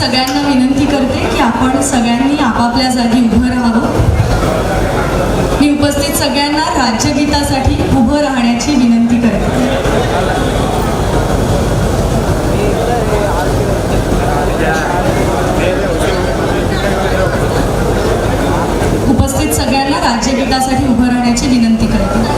सगळ्यांना विनंती करते की आपण सगळ्यांनी आपापल्या जागी उभं राहावं. मी उपस्थित सगळ्यांना राज्यगीतासाठी उभं राहण्याची विनंती करते. उपस्थित सगळ्यांना राज्यगीतासाठी उभं राहण्याची विनंती करते.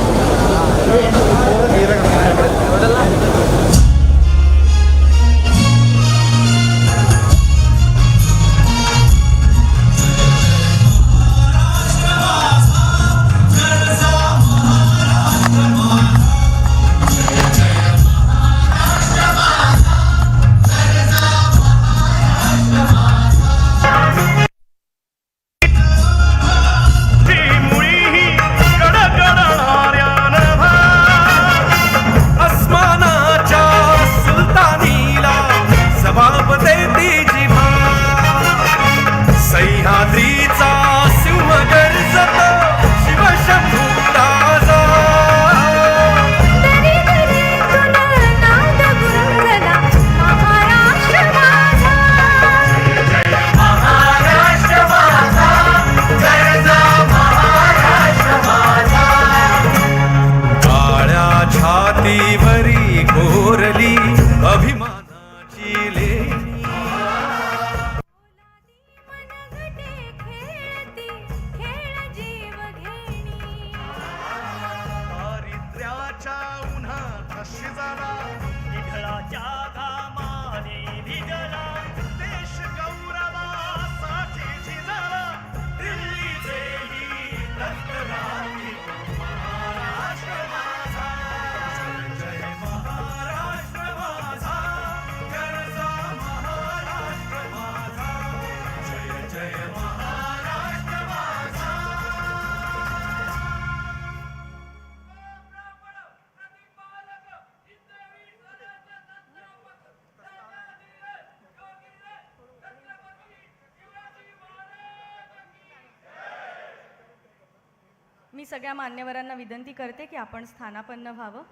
सगळ्या मान्यवरांना विनंती करते की आपण स्थानापन्न व्हावं.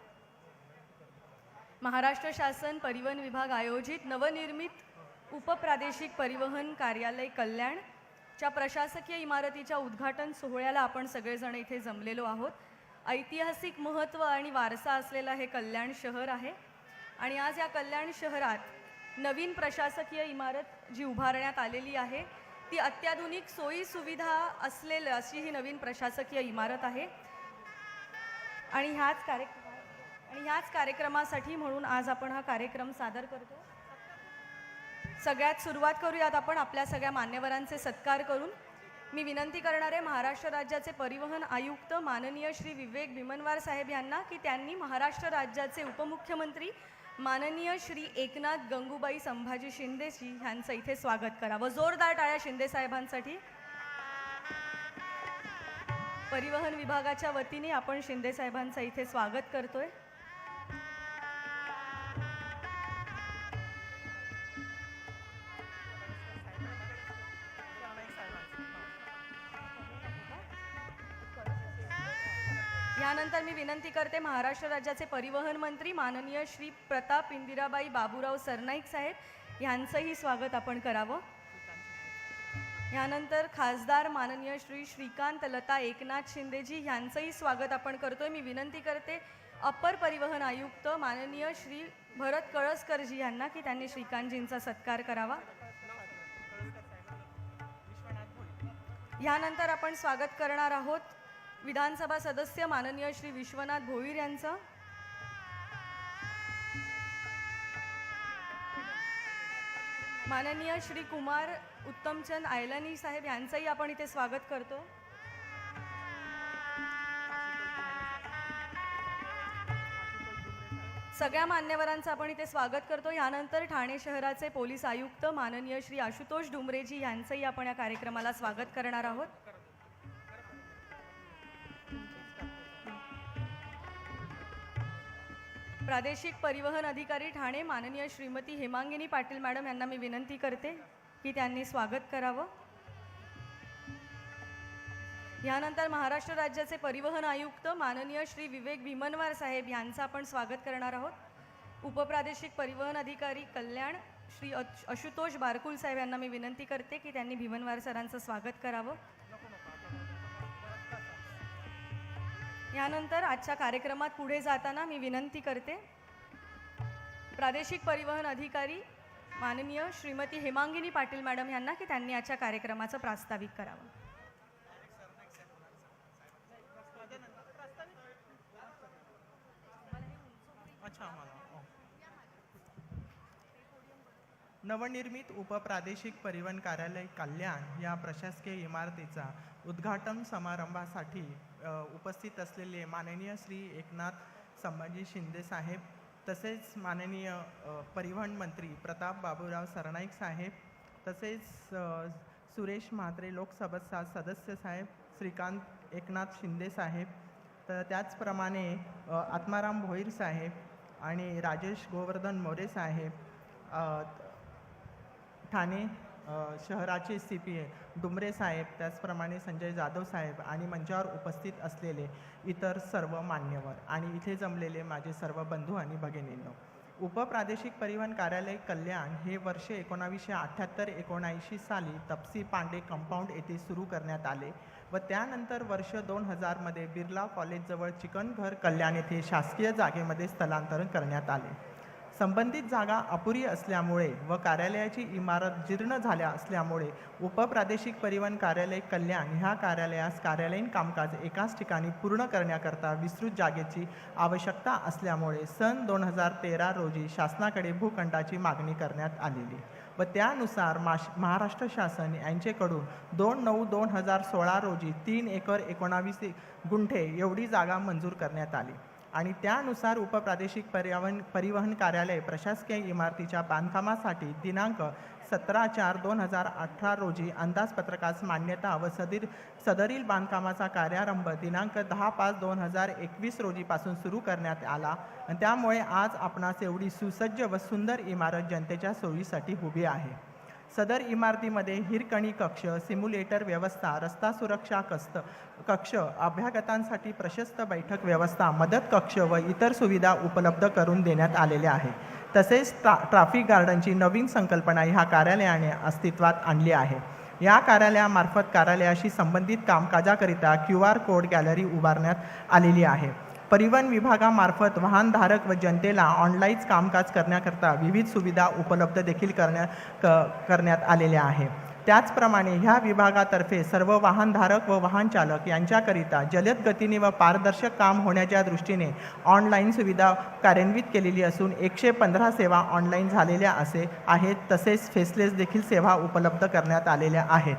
महाराष्ट्र शासन परिवहन विभाग आयोजित नवनिर्मित उपप्रादेशिक परिवहन कार्यालय कल्याणच्या प्रशासकीय इमारतीच्या उद्घाटन सोहळ्याला आपण सगळेजण इथे जमलेलो आहोत. ऐतिहासिक महत्त्व आणि वारसा असलेला हे कल्याण शहर आहे आणि आज या कल्याण शहरात नवीन प्रशासकीय इमारत जी उभारण्यात आलेली आहे ती अत्याधुनिक सोयी सुविधा असलेलं अशी ही नवीन प्रशासकीय इमारत आहे. आणि ह्याच कार्यक्रम आणि ह्याच कार्यक्रमासाठी म्हणून आज आपण हा कार्यक्रम सादर करतो. सगळ्यात सुरुवात करूयात आपण आपल्या सगळ्या मान्यवरांचे सत्कार करून. मी विनंती करणारे महाराष्ट्र राज्याचे परिवहन आयुक्त माननीय श्री विवेक भीमनवार साहेब यांना की त्यांनी महाराष्ट्र राज्याचे उपमुख्यमंत्री माननीय श्री एकनाथ गंगूबाई संभाजी शिंदेजी ह्यांचं इथे स्वागत करावं. जोरदार टाळ्या शिंदे साहेबांसाठी. परिवहन विभागाच्या वतीने आपण शिंदे साहेबांचं इथे स्वागत करतोय. यानंतर मी विनंती करते महाराष्ट्र राज्याचे परिवहन मंत्री माननीय श्री प्रताप इंदिराबाई बाबूराव सरनाईक साहेब यांचंही स्वागत आपण करावं. यानंतर खासदार माननीय श्री श्रीकांत लता एकनाथ शिंदेजी यांचंही स्वागत आपण करतोय. मी विनंती करते अप्पर परिवहन आयुक्त माननीय श्री भरत कळसकरजी यांना की त्यांनी श्रीकांतजींचा सत्कार करावा. यानंतर आपण स्वागत करणार आहोत. विधानसभा सदस्य माननीय श्री विश्वनाथ भोईर यांचं. माननीय श्री कुमार उत्तमचंद आयलानी साहेब यांचंही आपण इथे स्वागत करतो. सगळ्या मान्यवरांचं आपण इथे स्वागत करतो. यानंतर ठाणे शहराचे पोलीस आयुक्त माननीय श्री आशुतोष डुमरेजी यांचंही आपण या कार्यक्रमाला स्वागत करणार आहोत. प्रादेशिक परिवहन अधिकारी ठाणे माननीय श्रीमती हेमांगिनी पाटील मॅडम यांना मी विनंती करते की त्यांनी स्वागत करावं. यानंतर महाराष्ट्र राज्याचे परिवहन आयुक्त माननीय श्री विवेक भीमनवार साहेब यांचं आपण स्वागत करणार आहोत. उपप्रादेशिक परिवहन अधिकारी कल्याण श्री अश आशुतोष बारकुल साहेब यांना मी विनंती करते की त्यांनी भीमनवार सरांचं स्वागत करावं. यानंतर आजच्या कार्यक्रमात पुढे जाताना मी विनंती करते. प्रादेशिक परिवहन अधिकारी माननीय श्रीमती हेमांगिनी पाटील मॅडम यांना की त्यांनी आजच्या कार्यक्रमाचं प्रास्ताविक करावं. अच्छा आम्हाला ओ. नवनिर्मित उपप्रादेशिक परिवहन कार्यालय कल्याण या प्रशासकीय इमारतीचा उद्घाटन समारंभासाठी उपस्थित असलेले माननीय श्री एकनाथ संभाजी शिंदे साहेब तसेच माननीय परिवहन मंत्री प्रताप बाबूराव सरनाईक साहेब तसेच सुरेश म्हात्रे लोकसभा सदस्य साहेब श्रीकांत एकनाथ शिंदे साहेब तर त्याचप्रमाणे आत्माराम भोईर साहेब आणि राजेश गोवर्धन मोरे साहेब ठाणे शहराचे सी पी ए डुमरे साहेब त्याचप्रमाणे संजय जाधव साहेब आणि मंचावर उपस्थित असलेले इतर सर्व मान्यवर आणि इथे जमलेले माझे सर्व बंधू आणि भगिनींनो उपप्रादेशिक परिवहन कार्यालय कल्याण हे वर्ष एकोणावीसशे अठ्ठ्याहत्तर एकोणऐंशी साली तपसी पांडे कंपाऊंड येथे सुरू करण्यात आले व त्यानंतर वर्ष दोन हजारमध्ये बिर्ला कॉलेजजवळ चिकनघर कल्याण येथे शासकीय जागेमध्ये स्थलांतरण करण्यात आले. संबंधित जागा अपुरी असल्यामुळे व कार्यालयाची इमारत जीर्ण झाल्या असल्यामुळे उपप्रादेशिक परिवहन कार्यालय कल्याण ह्या कार्यालयास कार्यालयीन कामकाज एकाच ठिकाणी पूर्ण करण्याकरता विस्तृत जागेची आवश्यकता असल्यामुळे सन दोन हजार तेरा रोजी शासनाकडे भूखंडाची मागणी करण्यात आलेली. व त्यानुसार माश महाराष्ट्र शासन यांचेकडून दोन नऊ दोन हजार सोळा रोजी तीन एकर एकोणावीस गुंठे एवढी जागा मंजूर करण्यात आली. आणि त्यानुसार उपप्रादेशिक पर्यावरण परिवहन कार्यालय प्रशासकीय इमारतीच्या बांधकामासाठी दिनांक सतरा चार दोन हजार अठरा रोजी अंदाजपत्रकास मान्यता व सदीर सदरील बांधकामाचा कार्यारंभ दिनांक दहा पाच दोन हजार एकवीस रोजीपासून सुरू करण्यात आला. त्यामुळे आज आपणास एवढी सुसज्ज व सुंदर इमारत जनतेच्या सोयीसाठी उभी आहे. सदर इमारतीमध्ये हिरकणी कक्ष सिम्युलेटर व्यवस्था रस्ता सुरक्षा कस्त कक्ष अभ्यागतांसाठी प्रशस्त बैठक व्यवस्था मदत कक्ष व इतर सुविधा उपलब्ध करून देण्यात आलेल्या आहे तसेच ट्रा ट्राफिक गार्डनची नवीन संकल्पना ह्या कार्यालयाने अस्तित्वात आणली आहे. या कार्यालयामार्फत कार्यालयाशी संबंधित कामकाजाकरिता क्यू आर कोड गॅलरी उभारण्यात आलेली आहे. परिवहन विभागामार्फत वाहनधारक व जनतेला ऑनलाईन कामकाज करण्याकरता विविध सुविधा उपलब्ध देखील करण्या क करण्यात आलेल्या आहे. त्याचप्रमाणे ह्या विभागातर्फे सर्व वाहनधारक व वाहनचालक यांच्याकरिता जलद गतीने व पारदर्शक काम होण्याच्या दृष्टीने ऑनलाईन सुविधा कार्यान्वित केलेली असून एकशे पंधरा सेवा ऑनलाईन झालेल्या असे आहेत. तसेच फेसलेस देखील सेवा उपलब्ध करण्यात आलेल्या आहेत.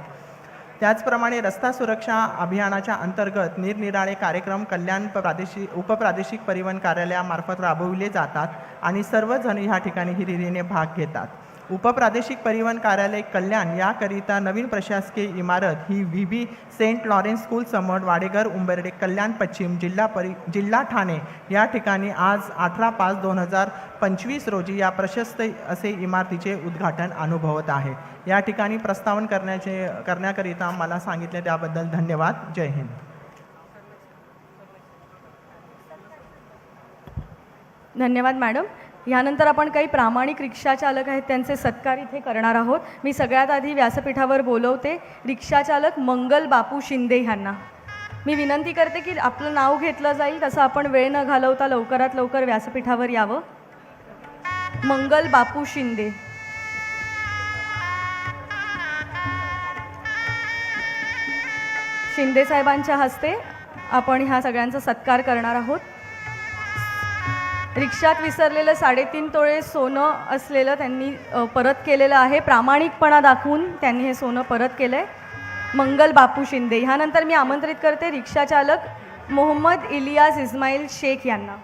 त्याचप्रमाणे रस्ता सुरक्षा अभियानाच्या अंतर्गत निरनिराळे कार्यक्रम कल्याण प्रादेशिक उपप्रादेशिक परिवहन कार्यालयामार्फत राबविले जातात आणि सर्वजण ह्या ठिकाणी हिरिरीने भाग घेतात. उपप्रादेशिक परिवहन कार्यालय कल्याण याकरिता नवीन प्रशासकीय इमारत ही V B Saint Lawrence school समोर वाडेघर उंबर्डे कल्याण पश्चिम जिल्हा परि जिल्हा ठाणे या ठिकाणी आज अठरा पाच दोन हजार पंचवीस रोजी या प्रशस्त असे इमारतीचे उद्घाटन अनुभवत आहे. या ठिकाणी प्रस्तावन करण्याचे करण्याकरिता मला सांगितले त्याबद्दल धन्यवाद. जय हिंद. धन्यवाद मॅडम. यानंतर आपण काही प्रामाणिक रिक्षा चालक आहेत त्यांचे सत्कार इथे करणार आहोत. मी सगळ्यात आधी व्यासपीठावर बोलवते. रिक्षाचालक मंगल बापू शिंदे ह्यांना. मी विनंती करते की आपलं नाव घेतलं जाईल तसं आपण वेळ न घालवता लवकरात लवकर व्यासपीठावर यावं. मंगल बापू शिंदे. शिंदे साहेबांच्या हस्ते आपण ह्या सगळ्यांचा सत्कार करणार आहोत. रिक्षात विसरलेलं साडेतीन तोळे सोनं असलेलं त्यांनी परत केलेलं आहे. प्रामाणिकपणा दाखवून त्यांनी हे सोनं परत केलं आहे मंगल बापू शिंदे. ह्यानंतर मी आमंत्रित करते रिक्षा चालक मोहम्मद इलियास इस्माईल शेख यांना.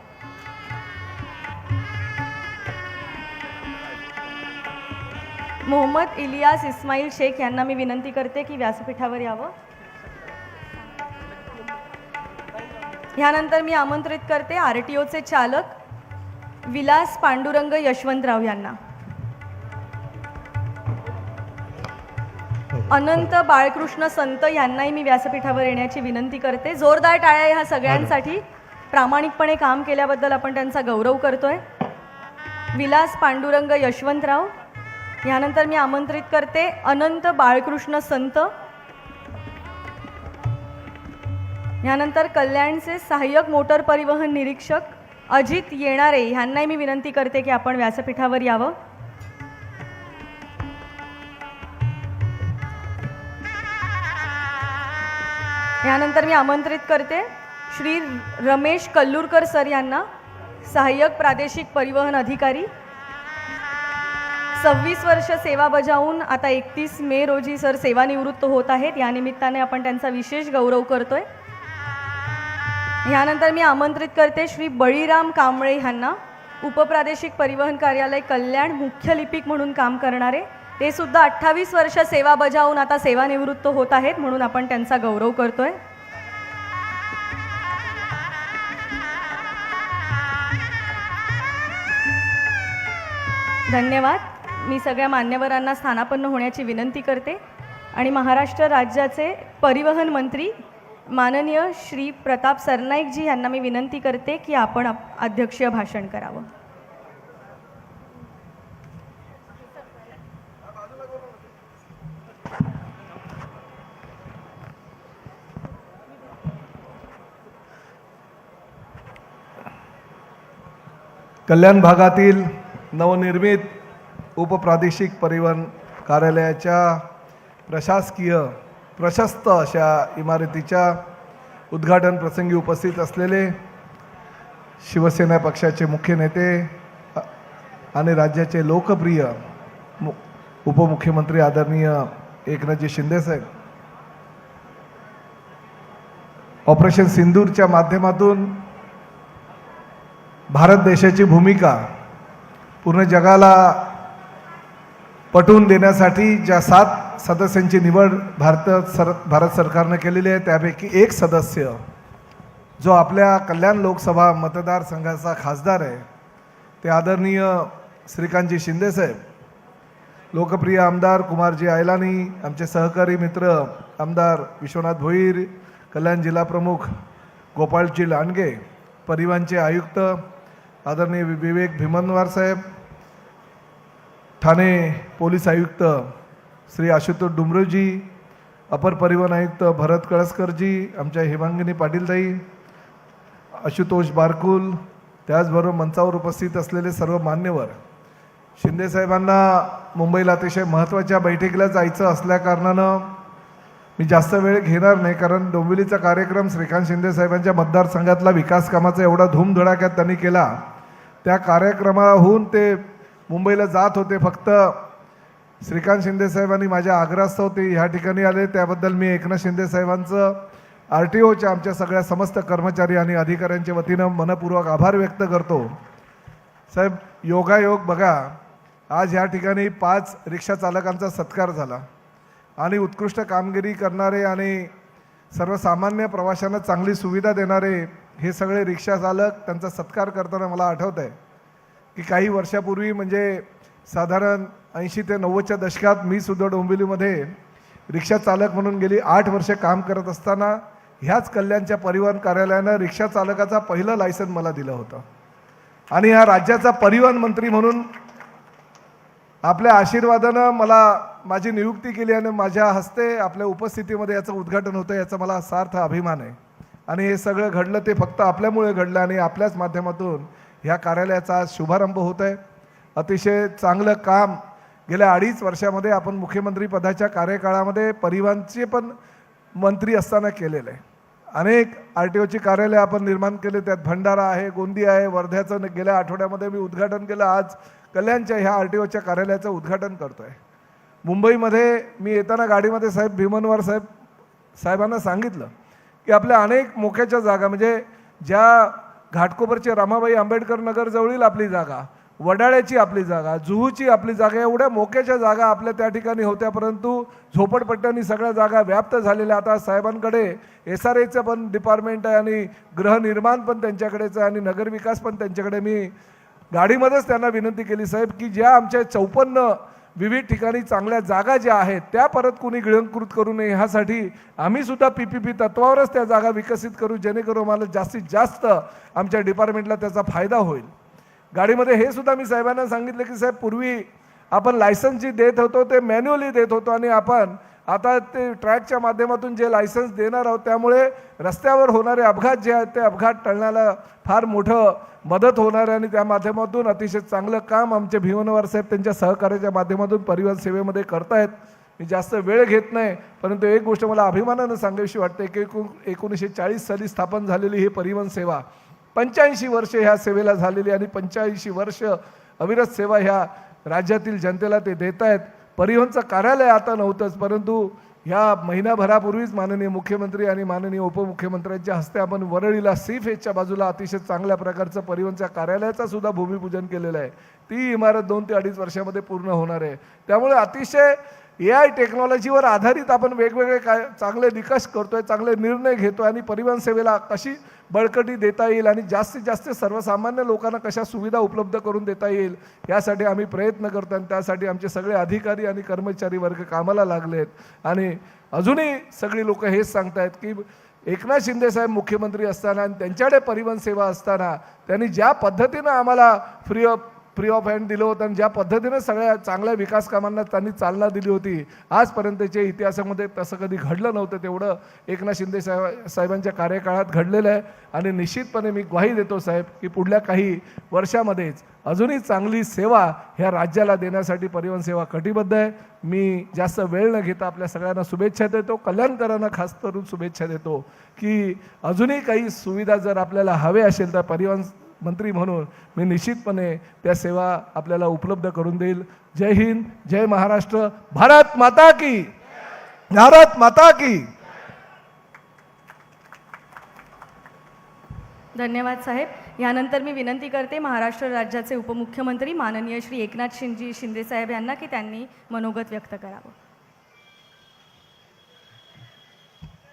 मोहम्मद इलियास इस्माईल शेख यांना मी विनंती करते की व्यासपीठावर यावं. ह्यानंतर मी आमंत्रित करते आर टी ओचे चालक विलास पांडुरंग यशवंतराव यांना. अनंत बाळकृष्ण संत यांनाही मी व्यासपीठावर येण्याची विनंती करते. जोरदार टाळ्या ह्या सगळ्यांसाठी. प्रामाणिकपणे काम केल्याबद्दल आपण त्यांचा गौरव करतोय. विलास पांडुरंग यशवंतराव यानंतर मी आमंत्रित करते अनंत बाळकृष्ण संत. यानंतर कल्याणचे सहाय्यक मोटर परिवहन निरीक्षक. अजित येणारे ह्यांनाही मी विनंती करते की आपण व्यासपीठावर यावं. यानंतर मी आमंत्रित करते श्री रमेश कल्लूरकर सर यांना सहाय्यक प्रादेशिक परिवहन अधिकारी. सव्वीस वर्ष सेवा बजावून आता एकतीस मे रोजी सर सेवानिवृत्त होत आहेत. या निमित्ताने आपण त्यांचा विशेष गौरव करतोय. ह्यानंतर मी आमंत्रित करते श्री बळीराम कांबळे ह्यांना उपप्रादेशिक परिवहन कार्यालय कल्याण मुख्य लिपिक म्हणून काम करणारे. ते सुद्धा अठ्ठावीस वर्ष सेवा बजावून आता सेवानिवृत्त होत आहेत म्हणून आपण त्यांचा गौरव करतोय. धन्यवाद. मी सगळ्या मान्यवरांना स्थानापन्न होण्याची विनंती करते. आणि महाराष्ट्र राज्याचे परिवहन मंत्री माननीय श्री प्रताप सरनाईकजी यांना मी विनंती करते की आपण अध्यक्षीय भाषण करावं. कल्याण भागातील नवनिर्मित उपप्रादेशिक परिवहन कार्यालयाच्या प्रशासकीय प्रशस्त अशा इमारतीच्या उद्घाटन प्रसंगी उपस्थित असलेले शिवसेना पक्षाचे मुख्य नेते आणि राज्याचे लोकप्रिय मु उपमुख्यमंत्री आदरणीय एकनाथजी शिंदेसाहेब ऑपरेशन सिंदूरच्या माध्यमातून भारत देशाची भूमिका पूर्ण जगाला पटवून देण्यासाठी ज्या सात सदस्यांची निवड भारत सर भारत सरकारनं केलेली आहे. त्यापैकी एक सदस्य जो आपल्या कल्याण लोकसभा मतदारसंघाचा खासदार आहे ते आदरणीय श्रीकांतजी शिंदेसाहेब लोकप्रिय आमदार कुमारजी आयलानी आमचे सहकारी मित्र आमदार विश्वनाथ भोईर कल्याण जिल्हा प्रमुख गोपाळजी लांडगे परिवहनचे आयुक्त आदरणीय वि- विवेक भीमनवार साहेब ठाणे पोलीस आयुक्त श्री आशुतोष डुमरेजी अपर परिवहन आयुक्त भरत कळसकरजी आमच्या हेमांगिनी पाटीलताई आशुतोष बारकुल त्याचबरोबर मंचावर उपस्थित असलेले सर्व मान्यवर. शिंदेसाहेबांना मुंबईला अतिशय महत्त्वाच्या बैठकीला जायचं असल्याकारणानं मी जास्त वेळ घेणार नाही कारण डोंबिवलीचा कार्यक्रम श्रीकांत शिंदेसाहेबांच्या मतदारसंघातला विकास कामाचा एवढा धूमधडाक्यात त्यांनी केला. त्या कार्यक्रमाहून ते मुंबईला जात होते फक्त श्रीकांत शिंदे साहेबांनी माझ्या आग्रहास्तव ते ह्या ठिकाणी आले. त्याबद्दल मी एकनाथ शिंदे साहेबांचं आर टी ओच्या आमच्या सगळ्या समस्त कर्मचारी आणि अधिकाऱ्यांच्या वतीनं मनपूर्वक आभार व्यक्त करतो. साहेब योगायोग बघा आज ह्या ठिकाणी पाच रिक्षा चालकांचा सत्कार झाला. आणि उत्कृष्ट कामगिरी करणारे आणि सर्वसामान्य प्रवाशांना चांगली सुविधा देणारे हे सगळे रिक्षा चालक त्यांचा सत्कार करताना मला आठवत आहे की काही वर्षापूर्वी म्हणजे साधारण ऐंशी ते नव्वदच्या दशकात मी सुद्धा डोंबिवलीमध्ये रिक्षा चालक म्हणून गेली आठ वर्षे काम करत असताना ह्याच कल्याणच्या परिवहन कार्यालयानं रिक्षा चालकाचा पहिलं लायसन मला दिलं होतं. आणि ह्या राज्याचा परिवहन मंत्री म्हणून आपल्या आशीर्वादानं मला माझी नियुक्ती केली आणि माझ्या हस्ते आपल्या उपस्थितीमध्ये याचं उद्घाटन होतं याचा मला सार्थ अभिमान आहे. आणि हे सगळं घडलं ते फक्त आपल्यामुळे घडलं आणि आपल्याच माध्यमातून ह्या कार्यालयाचा आज शुभारंभ होत आहे अतिशय चांगलं काम गेल्या अडीच वर्षामध्ये आपण मुख्यमंत्री पदाच्या कार्यकाळामध्ये परिवहनचे पण मंत्री असताना केलेलं. आहे अनेक आर टी ओची कार्यालय आपण निर्माण केले त्यात भंडारा आहे गोंदी आहे वर्ध्याचं गेल्या आठवड्यामध्ये मी उद्घाटन केलं आज कल्याणच्या ह्या आर टी ओच्या कार्यालयाचं उद्घाटन करतो आहे मुंबईमध्ये मी येताना गाडीमध्ये साहेब भीमनवार साहेब साहेबांना सांगितलं की आपल्या अनेक मोक्याच्या जागा म्हणजे ज्या घाटकोपरचे रमाबाई आंबेडकर नगरजवळील आपली जागा वडाळ्याची आपली जागा जुहूची आपली जागा एवढ्या मोक्याच्या जागा आपल्या त्या ठिकाणी होत्या परंतु झोपडपट्ट्यांनी सगळ्या जागा व्याप्त झालेल्या. आता साहेबांकडे एस आर एचं पण डिपार्टमेंट आहे आणि गृहनिर्माण पण त्यांच्याकडेच आहे आणि नगरविकास पण त्यांच्याकडे. मी गाडीमध्येच त्यांना विनंती केली साहेब की ज्या आमच्या चौपन्न विविध ठिकाणी चांगल्या जागा ज्या आहेत त्या परत कुणी गिळंकृत करू नये ह्यासाठी आम्ही सुद्धा पी पी पी तत्वावरच त्या जागा विकसित करू जेणेकरून आम्हाला जास्तीत जास्त आमच्या डिपार्टमेंटला त्याचा फायदा होईल. गाडीमध्ये हे सुद्धा मी साहेबांना सांगितलं की साहेब पूर्वी आपण लायसन्स जी देत होतो ते मॅन्युअली देत होतो आणि आपण आता ते ट्रॅकच्या माध्यमातून जे लायसन्स देणार आहोत त्यामुळे रस्त्यावर होणारे अपघात जे आहेत ते अपघात टळण्याला फार मोठं मदत होणार आहे आणि त्या माध्यमातून अतिशय चांगलं काम आमचे भीमनवार साहेब त्यांच्या सहकार्याच्या माध्यमातून परिवहन सेवेमध्ये करतायत मी जास्त वेळ घेत नाही परंतु एक गोष्ट मला अभिमानानं सांगावीशी वाटते की एकूण एकोणीसशे चाळीस साली स्थापन झालेली ही परिवहन सेवा पंच्याऐंशी वर्ष ह्या सेवेला झालेली आणि पंच्याऐंशी वर्ष अविरत सेवा ह्या राज्यातील जनतेला ते देत आहेत परिवहनचं कार्यालय आता नव्हतंच परंतु ह्या महिनाभरापूर्वीच माननीय मुख्यमंत्री आणि माननीय उपमुख्यमंत्र्यांच्या हस्ते आपण वरळीला सी फेजच्या बाजूला अतिशय चांगल्या प्रकारचं परिवहनच्या कार्यालयाचा सुद्धा भूमिपूजन केलेलं आहे. ती इमारत दोन ते अडीच वर्षामध्ये पूर्ण होणार आहे. त्यामुळे अतिशय ए आय टेक्नॉलॉजीवर आधारित आपण वेगवेगळे काय चांगले निकष करतोय चांगले निर्णय घेतोय आणि परिवहन सेवेला कशी बळकटी देता येईल आणि जास्तीत जास्त सर्वसामान्य लोकांना कशा सुविधा उपलब्ध करून देता येईल यासाठी आम्ही प्रयत्न करतो आणि त्यासाठी आमचे सगळे अधिकारी आणि कर्मचारी वर्ग कामाला लागले आहेत. आणि अजूनही सगळी लोक हेच सांगतायत की एकनाथ शिंदेसाहेब मुख्यमंत्री असताना आणि त्यांच्याकडे परिवहन सेवा असताना त्यांनी ज्या पद्धतीनं आम्हाला free of free of hand दिलं होतं आणि ज्या पद्धतीनं सगळ्या चांगल्या विकास कामांना त्यांनी चालना दिली होती आजपर्यंतच्या इतिहासामध्ये तसं कधी घडलं नव्हतं तेवढं एकनाथ शिंदे साहेब साहेबांच्या कार्यकाळात घडलेलं आहे. आणि निश्चितपणे मी ग्वाही देतो साहेब की पुढल्या काही वर्षामध्येच अजूनही चांगली सेवा ह्या राज्याला देण्यासाठी परिवहन सेवा कटिबद्ध आहे. मी जास्त वेळ न घेता आपल्या सगळ्यांना शुभेच्छा देतो कल्याणकरांना खास करून शुभेच्छा देतो की अजूनही काही सुविधा जर आपल्याला हवे असेल तर परिवहन मंत्री म्हणून मी निश्चितपणे त्या सेवा आपल्याला उपलब्ध करून देईल. जय हिंद जय महाराष्ट्र भारत माता की भारत माता की. धन्यवाद साहेब. यानंतर मी विनंती करते महाराष्ट्र राज्याचे उपमुख्यमंत्री माननीय श्री एकनाथ शिंदे शिंदे साहेब यांना की त्यांनी मनोगत व्यक्त करावं.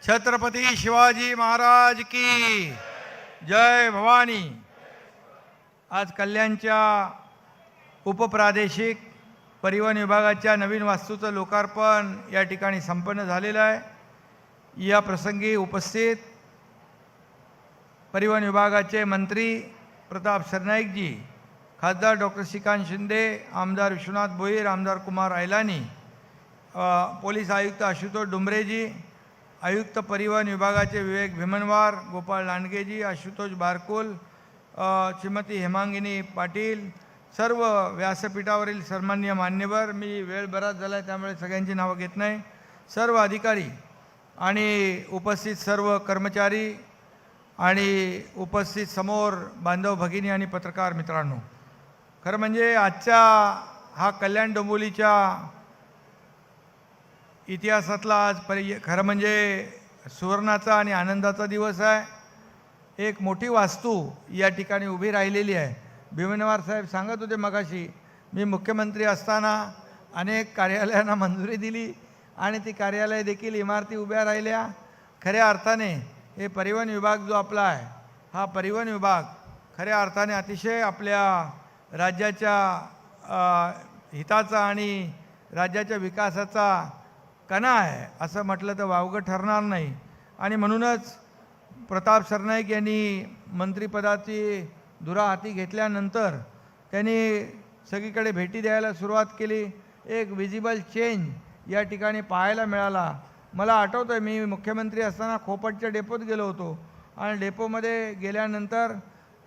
छत्रपती शिवाजी महाराज की जय भवानी. आज कल्याणच्या उपप्रादेशिक परिवहन विभागाच्या नवीन वास्तूचं लोकार्पण या ठिकाणी संपन्न झालेलं आहे. या प्रसंगी उपस्थित परिवहन विभागाचे मंत्री प्रताप सरनाईकजी खासदार डॉक्टर श्रीकांत शिंदे आमदार विश्वनाथ भोईर आमदार कुमार ऐलानी पोलीस आयुक्त आशुतोष डुंबरेजी आयुक्त परिवहन विभागाचे विवेक भीमनवार गोपाळ लांडगेजी आशुतोष बारकुल श्रीमती हेमांगिनी पाटील सर्व व्यासपीठावरील सन्मान्य मान्यवर मी वेळ बराच झाला आहे त्यामुळे सगळ्यांची नावं घेत नाही. सर्व अधिकारी आणि उपस्थित सर्व कर्मचारी आणि उपस्थित समोर बांधव भगिनी आणि पत्रकार मित्रांनो खरं म्हणजे आजच्या हा कल्याण डोंबोलीच्या इतिहासातला आज परि खरं म्हणजे सुवर्णाचा आणि आनंदाचा दिवस आहे. एक मोठी वास्तू या ठिकाणी उभी राहिलेली आहे. भीमनवार साहेब सांगत होते मगाशी मी मुख्यमंत्री असताना अनेक कार्यालयांना मंजुरी दिली आणि ती कार्यालय देखील इमारती उभ्या राहिल्या. खऱ्या अर्थाने हे परिवहन विभाग जो आपला आहे हा परिवहन विभाग खऱ्या अर्थाने अतिशय आपल्या राज्याच्या हिताचा आणि राज्याच्या विकासाचा कणा आहे असं म्हटलं तर वावगं ठरणार नाही. आणि म्हणूनच प्रताप सरनाईक यांनी मंत्रिपदाची धुरा हाती घेतल्यानंतर त्यांनी सगळीकडे भेटी द्यायला सुरुवात केली. एक विजिबल चेंज या ठिकाणी पाहायला मिळाला. मला आठवतं आहे मी मुख्यमंत्री असताना खोपटच्या डेपोत गेलो होतो. आणि डेपोमध्ये गेल्यानंतर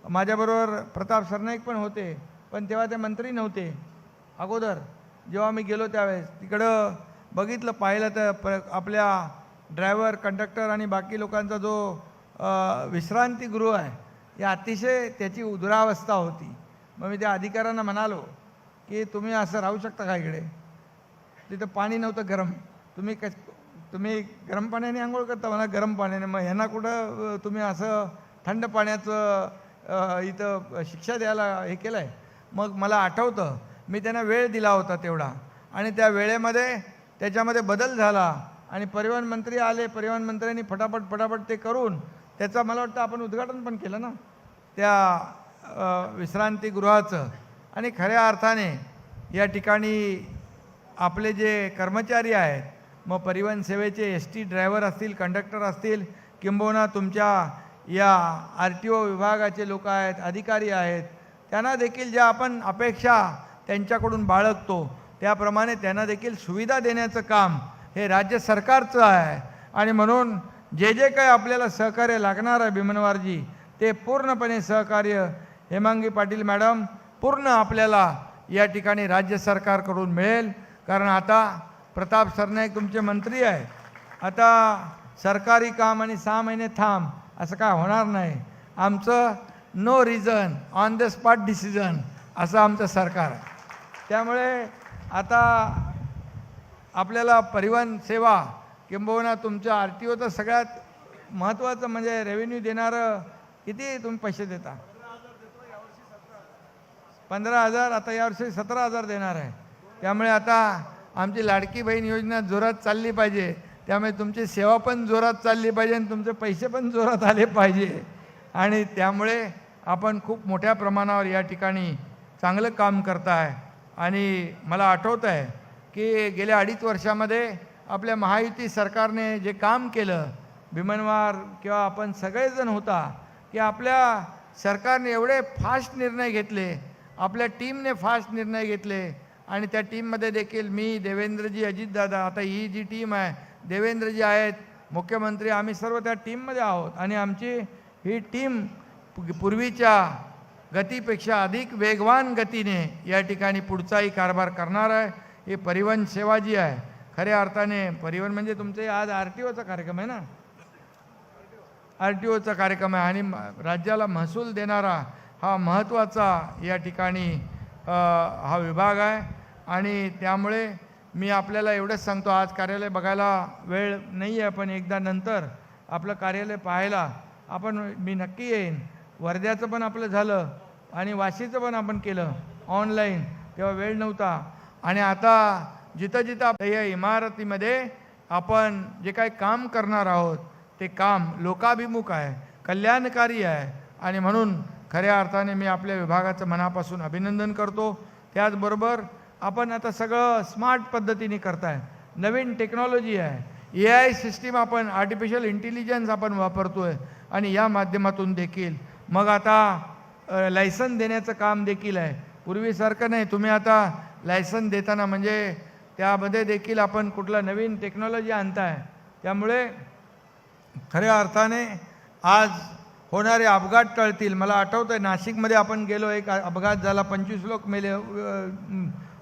माझ्याबरोबर प्रताप सरनाईक पण होते पण तेव्हा ते मंत्री नव्हते. अगोदर जेव्हा मी गेलो त्यावेळेस तिकडं बघितलं पाहिलं तर प आपल्या ड्रायव्हर कंडक्टर आणि बाकी लोकांचा जो विश्रांतीगृह आहे. हे अतिशय त्याची दुरावस्था होती. मग मी त्या अधिकाऱ्यांना म्हणालो की तुम्ही असं राहू शकता का इकडे? तिथं पाणी नव्हतं गरम. तुम्ही क तुम्ही गरम पाण्याने आंघोळ करता म्हणा गरम पाण्याने. मग ह्यांना कुठं तुम्ही असं थंड पाण्याचं इथं शिक्षा द्यायला हे केलं आहे मग मला आठवतं मी त्यांना वेळ दिला होता तेवढा. आणि त्या वेळेमध्ये त्याच्यामध्ये बदल झाला. आणि परिवहन मंत्री आले. परिवहन मंत्र्यांनी फटाफट फटाफट ते करून त्याचं मला वाटतं आपण उद्घाटन पण केलं ना? त्या विश्रांतीगृहाचं आणि खऱ्या अर्थाने या ठिकाणी आपले जे कर्मचारी आहेत मग परिवहन सेवेचे एस टी ड्रायव्हर असतील कंडक्टर असतील किंबहुना तुमच्या या आर टी ओ विभागाचे लोक आहेत अधिकारी आहेत त्यांना देखील ज्या आपण अपेक्षा त्यांच्याकडून बाळगतो त्याप्रमाणे त्यांना देखील सुविधा देण्याचं काम हे राज्य सरकारचं आहे. आणि म्हणून जे जे काही आपल्याला सहकार्य लागणार आहे भीमनवारजी ते पूर्णपणे सहकार्य. हेमांगी पाटील मॅडम पूर्ण आपल्याला या ठिकाणी राज्य सरकारकडून मिळेल. कारण आता प्रताप सरनाईक तुमचे मंत्री आहे. आता सरकारी काम आणि सहा महिने थांब असं काय होणार नाही. आमचं no reason on the spot decision असं आमचं सरकार आहे. त्यामुळे आता आपल्याला परिवहन सेवा किंबहुना तुमचं आर टी ओचं सगळ्यात महत्त्वाचं म्हणजे रेव्हेन्यू देणारं किती तुम्ही पैसे देता? पंधरा हजार आता यावर्षी सतरा हजार देणार आहे. त्यामुळे आता आमची लाडकी बहीण योजना जोरात चालली पाहिजे. त्यामुळे तुमची सेवा पण जोरात चालली पाहिजे आणि तुमचे पैसे पण जोरात आले पाहिजे. आणि त्यामुळे आपण खूप मोठ्या प्रमाणावर या ठिकाणी चांगलं काम करताय. आणि मला आठवत आहे की गेल्या अडीच वर्षामध्ये आपल्या महायुती सरकारने जे काम केलं भीमनवार किंवा आपण सगळेजण होता की आपल्या सरकारने एवढे फास्ट निर्णय घेतले आपल्या टीमने फास्ट निर्णय घेतले आणि त्या टीममध्ये देखील मी देवेंद्रजी अजितदादा आता ही जी टीम आहे देवेंद्रजी आहेत मुख्यमंत्री आम्ही सर्व त्या टीममध्ये आहोत. आणि आमची ही टीम पु- पूर्वीच्या गतीपेक्षा अधिक वेगवान गतीने या ठिकाणी पुढचाही कारभार करणार आहे. ही परिवहन सेवा जी आहे. खऱ्या अर्थाने परिवहन म्हणजे तुमचे आज आर टी ओचा कार्यक्रम आहे ना? आर टी ओचा कार्यक्रम आहे आणि राज्याला महसूल देणारा हा महत्त्वाचा या ठिकाणी हा विभाग आहे. आणि त्यामुळे मी आपल्याला एवढंच सांगतो आज कार्यालय बघायला वेळ नाही आहे पण एकदा नंतर आपलं कार्यालय पाहायला आपण मी नक्की येईन. वर्ध्याचं पण आपलं झालं आणि वाशीचं पण आपण केलं ऑनलाईन तेव्हा वेळ नव्हता. आणि आता जिथं जिथं या इमारतीमध्ये आपण जे काही काम करणार आहोत ते काम लोकाभिमुख आहे कल्याणकारी आहे. आणि म्हणून खऱ्या अर्थाने मी आपल्या विभागाचं मनापासून अभिनंदन करतो. त्याचबरोबर आपण आता सगळं स्मार्ट पद्धतीने करताय. नवीन टेक्नॉलॉजी आहे. ए आय सिस्टीम आपण आर्टिफिशियल इंटेलिजन्स आपण वापरतो आहे आणि या माध्यमातून देखील. मग आता लायसन देण्याचं काम देखील आहे. पूर्वीसारखं नाही. तुम्ही आता लायसन देताना म्हणजे त्यामध्ये देखील आपण कुठला नवीन टेक्नॉलॉजी आणताय. त्यामुळे खऱ्या अर्थाने आज होणारे अपघात टळतील. मला आठवतं आहे नाशिकमध्ये आपण गेलो एक अपघात झाला. पंचवीस लोक मेले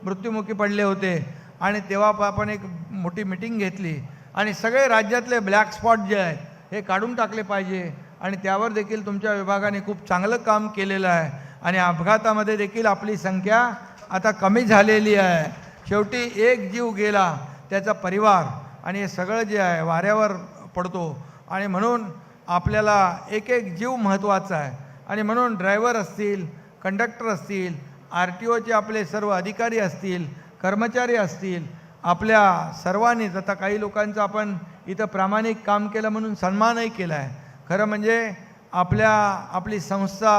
मृत्युमुखी पडले होते. आणि तेव्हा आपण एक मोठी मिटिंग घेतली. आणि सगळे राज्यातले ब्लॅक स्पॉट जे आहेत हे काढून टाकले पाहिजे. आणि त्यावर देखील तुमच्या विभागाने खूप चांगलं काम केलेलं आहे. आणि अपघातामध्ये देखील आपली संख्या आता कमी झालेली आहे. शेवटी एक जीव गेला त्याचा परिवार आणि हे सगळं जे आहे वाऱ्यावर पडतो. आणि म्हणून आपल्याला एक एक जीव महत्त्वाचा आहे. आणि म्हणून ड्रायव्हर असतील कंडक्टर असतील आर टी ओचे आपले सर्व अधिकारी असतील कर्मचारी असतील आपल्या सर्वांनीच आता काही लोकांचं आपण इथं प्रामाणिक काम केलं म्हणून सन्मानही केला आहे. खरं म्हणजे आपल्या आपली संस्था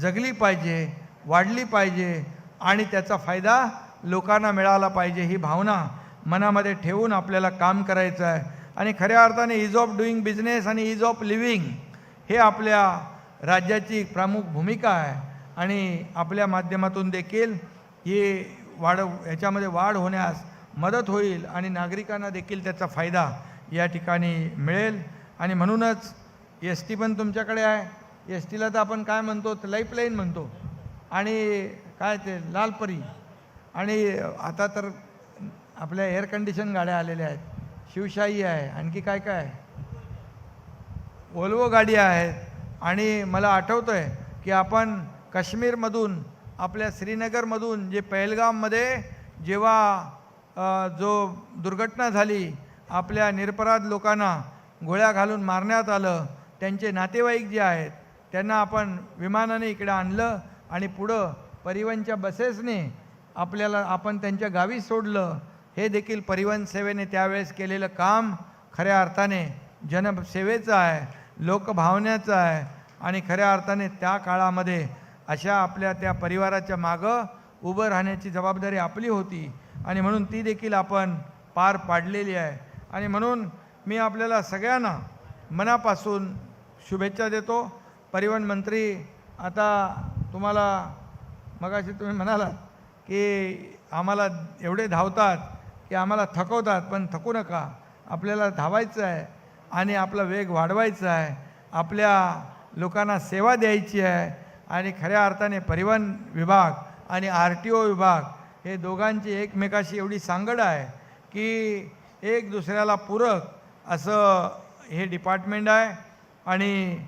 जगली पाहिजे वाढली पाहिजे आणि त्याचा फायदा लोकांना मिळाला पाहिजे ही भावना मनामध्ये ठेवून आपल्याला काम करायचं आहे. आणि खऱ्या अर्थाने इज ऑफ डुईंग बिझनेस आणि इज ऑफ लिव्हिंग हे आपल्या राज्याची प्रमुख भूमिका आहे. आणि आपल्या माध्यमातून देखील ही वाढ याच्यामध्ये वाढ होण्यास मदत होईल आणि नागरिकांना देखील त्याचा फायदा या ठिकाणी मिळेल. आणि म्हणूनच एस टी पण तुमच्याकडे आहे. एस टीला तर आपण काय म्हणतो? लाईफलाईन म्हणतो. आणि काय ते? लालपरी. आणि आता तर आपल्या एअर कंडिशन गाड्या आलेल्या आहेत. शिवशाही आहे. आणखी काय काय आहे? ओल्वो गाडी आहेत आणि मला आठवतं आहे की आपण काश्मीरमधून आपल्या श्रीनगरमधून जे पहलगाममध्ये जेव्हा जो दुर्घटना झाली आपल्या निरपराध लोकांना गोळ्या घालून मारण्यात आलं त्यांचे नातेवाईक जे आहेत त्यांना आपण विमानाने इकडे आणलं आणि पुढं परिवहनच्या बसेसने आपल्याला आपण त्यांच्या गावी सोडलं हे देखील परिवहन सेवेने त्यावेळेस केलेलं काम खऱ्या अर्थाने जनसेवेचं आहे लोकभावनेचं आहे आणि खऱ्या अर्थाने त्या काळामध्ये अशा आपल्या त्या परिवाराच्या मागं उभं राहण्याची जबाबदारी आपली होती आणि म्हणून ती देखील आपण पार पाडलेली आहे. आणि म्हणून मी आपल्याला सगळ्यांना मनापासून शुभेच्छा देतो. परिवहन मंत्री आता तुम्हाला मगाशी तुम्ही म्हणालात की आम्हाला एवढे धावतात की आम्हाला थकवतात पण थकू नका. आपल्याला धावायचं आहे आणि आपला वेग वाढवायचा आहे. आपल्या लोकांना सेवा द्यायची आहे आणि खऱ्या अर्थाने परिवहन विभाग आणि आर टी ओ विभाग हे दोघांची एकमेकाशी एवढी सांगड आहे की एक दुसऱ्याला पूरक असं हे डिपार्टमेंट आहे आणि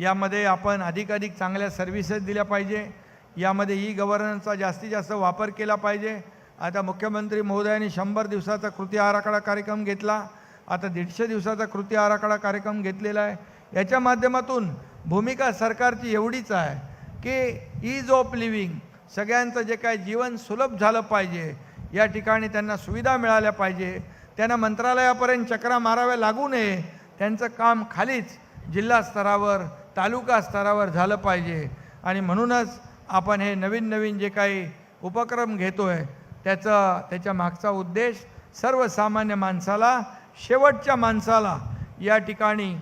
यामध्ये आपण अधिकाधिक चांगल्या सर्व्हिसेस दिल्या पाहिजे. यामध्ये ई गव्हर्नन्सचा जास्तीत जास्त वापर केला पाहिजे. आता मुख्यमंत्री महोदयांनी शंभर दिवसाचा कृती आराखडा कार्यक्रम घेतला. आता दीडशे दिवसाचा कृती आराखडा कार्यक्रम घेतलेला आहे. याच्या माध्यमातून भूमिका सरकारची एवढीच आहे की ईज ऑफ लिव्हिंग सगळ्यांचं जे काय जीवन सुलभ झालं पाहिजे या ठिकाणी त्यांना सुविधा मिळाल्या पाहिजे. त्यांना मंत्रालयापर्यंत चक्रा माराव्या लागू नये. त्यांचं काम खालीच जिल्हा स्तरावर तालुका स्तरावर झालं पाहिजे. आणि म्हणूनच आपण हे नवीन नवीन जे काही उपक्रम घेतो आहे त्याचा त्याच्या मागचा उद्देश सर्वसामान्य माणसाला शेवटच्या माणसाला या ठिकाणी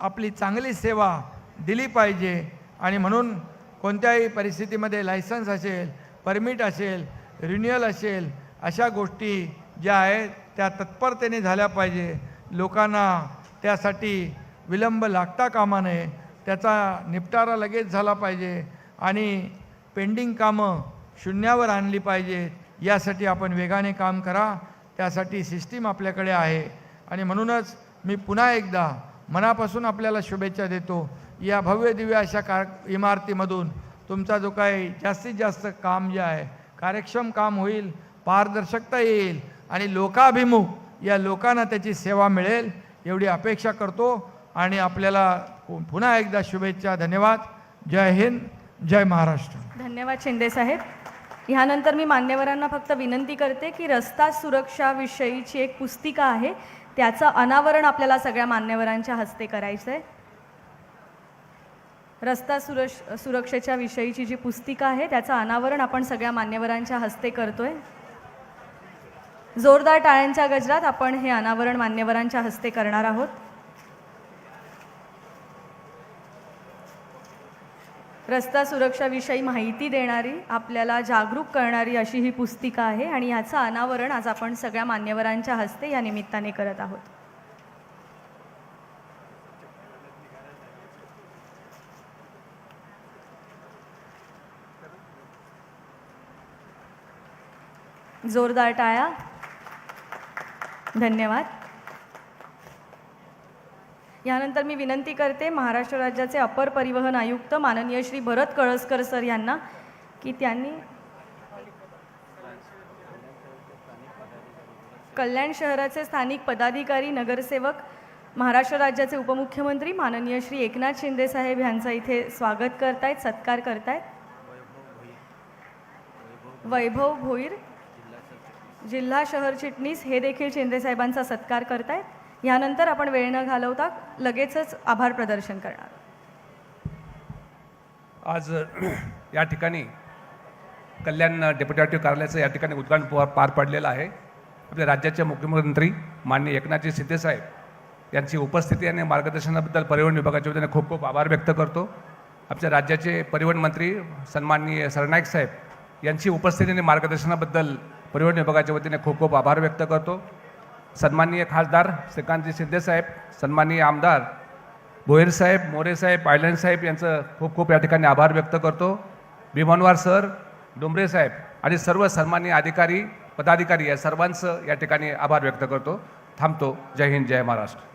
आपली चांगली सेवा दिली पाहिजे. आणि म्हणून कोणत्याही परिस्थितीमध्ये लायसन्स असेल परमिट असेल रिन्युअल असेल अशा गोष्टी ज्या आहेत त्या तत्परतेने झाल्या पाहिजे. लोकांना त्यासाठी विलंब लागता कामा नये. त्याचा निपटारा लगेच झाला पाहिजे. आणि पेंडिंग कामं शून्यावर आणली पाहिजेत यासाठी आपण वेगाने काम करा. त्यासाठी सिस्टीम आपल्याकडे आहे. आणि म्हणूनच मी पुन्हा एकदा मनापासून आपल्याला शुभेच्छा देतो. या भव्य दिव्य अशा कार इमारतीमधून तुमचा जो काही जास्तीत जास्त काम जे आहे कार्यक्षम काम होईल पारदर्शकता येईल आणि लोकाभिमुख या लोकांना त्याची सेवा मिळेल एवढी अपेक्षा करतो. आणि आपल्याला पु- पुन्हा एकदा शुभेच्छा धन्यवाद. जय हिंद. जय महाराष्ट्र. धन्यवाद शिंदे साहेब. ह्यानंतर मी मान्यवरांना फक्त विनंती करते की रस्ता सुरक्षाविषयीची एक पुस्तिका आहे त्याचं अनावरण आपल्याला सगळ्या मान्यवरांच्या हस्ते करायचं आहे रस्ता सुरक्ष सुरक्षेच्या विषयीची जी पुस्तिका आहे त्याचं अनावरण आपण सगळ्या मान्यवरांच्या हस्ते करतोय. जोरदार टाळ्यांच्या गजरात आपण हे अनावरण मान्यवरांच्या हस्ते करणार आहोत. रस्ता सुरक्षाविषयी माहिती देणारी आपल्याला जागरूक करणारी अशी ही पुस्तिका आहे आणि याचं अनावरण आज आपण सगळ्या मान्यवरांच्या हस्ते या निमित्ताने करत आहोत. जोरदार टाळ्या. धन्यवाद. यानंतर मी विनंती करते महाराष्ट्र राज्याचे अपर परिवहन आयुक्त माननीय श्री भरत कळसकर सर यांना की त्यांनी कल्याण शहराचे स्थानिक पदाधिकारी नगरसेवक महाराष्ट्र राज्याचे उपमुख्यमंत्री माननीय श्री एकनाथ शिंदे साहेब इथे स्वागत करतायत सत्कार करतायत. वैभव भोईर जिल्हा शहर चिटणीस हे देखील शिंदे साहेबांचा सत्कार करतायत. ह्यानंतर आपण वेळ न घालवता लगेचच आभार प्रदर्शन करणार. आज या ठिकाणी कल्याण डेप्युटेटिव्ह कार्यालयाचं या ठिकाणी उद्घाटन पार पडलेलं आहे. आपल्या राज्याचे मुख्यमंत्री माननीय एकनाथजी शिंदेसाहेब यांची उपस्थिती आणि मार्गदर्शनाबद्दल परिवहन विभागाच्या वतीने खूप खूप आभार व्यक्त करतो. आमच्या राज्याचे परिवहन मंत्री सन्माननीय सरनाईक साहेब यांची उपस्थिती आणि मार्गदर्शनाबद्दल परिवहन विभागाच्या वतीने खूप खूप आभार व्यक्त करतो. सन्माननीय खासदार श्रीकांतजी शिंदेसाहेब सन्माननीय आमदार भोईर साहेब मोरे साहेब साहेब यांचं खूप खूप या ठिकाणी आभार व्यक्त करतो. भीमनवार सर डोंबरे साहेब आणि सर्व सन्माननीय अधिकारी पदाधिकारी या सर्वांचं या ठिकाणी आभार व्यक्त करतो. थांबतो. जय हिंद जय महाराष्ट्र.